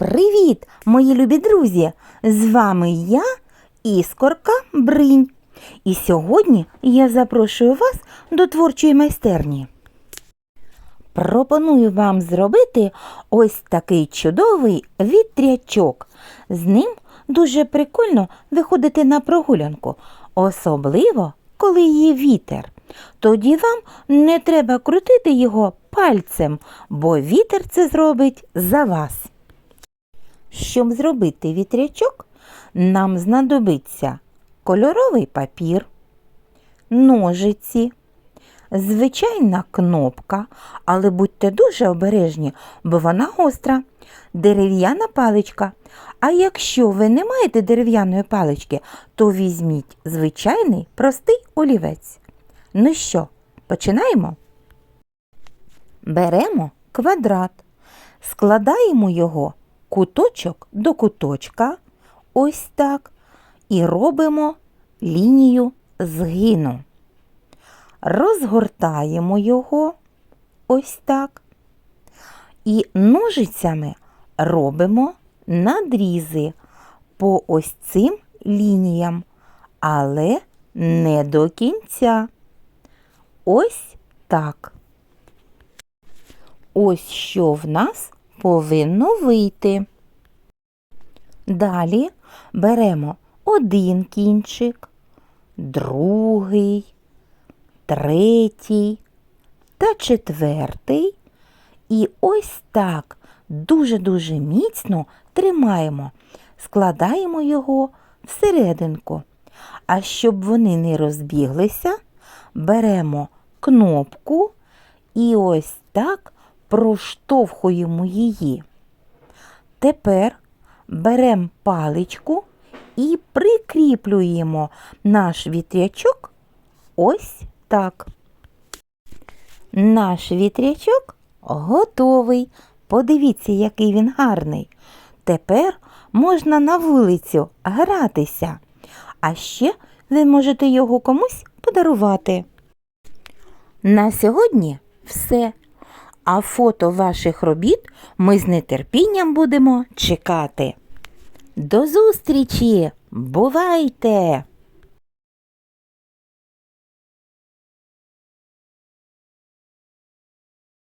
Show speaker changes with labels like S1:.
S1: Привіт, мої любі друзі! З вами я, Іскорка Бринь. І сьогодні я запрошую вас до творчої майстерні. Пропоную вам зробити ось такий чудовий вітрячок. З ним дуже прикольно виходити на прогулянку, особливо коли є вітер. Тоді вам не треба крутити його пальцем, бо вітер це зробить за вас. Щоб зробити вітрячок, нам знадобиться кольоровий папір, ножиці, звичайна кнопка, але будьте дуже обережні, бо вона гостра, дерев'яна паличка. А якщо ви не маєте дерев'яної палички, то візьміть звичайний простий олівець. Ну що, починаємо? Беремо квадрат, складаємо його куточок до куточка, ось так, і робимо лінію згину. Розгортаємо його ось так. І ножицями робимо надрізи по ось цим лініям, але не до кінця. Ось так. Ось що в нас повинно вийти. Далі беремо один кінчик, другий, третій та четвертий. І ось так дуже-дуже міцно тримаємо, складаємо його всерединку. А щоб вони не розбіглися, беремо кнопку і ось так проштовхуємо її. Тепер беремо паличку і прикріплюємо наш вітрячок ось так. Наш вітрячок готовий. Подивіться, який він гарний. Тепер можна на вулицю гратися, а ще ви можете його комусь подарувати. На сьогодні все. А фото ваших робіт ми з нетерпінням будемо чекати. До зустрічі! Бувайте!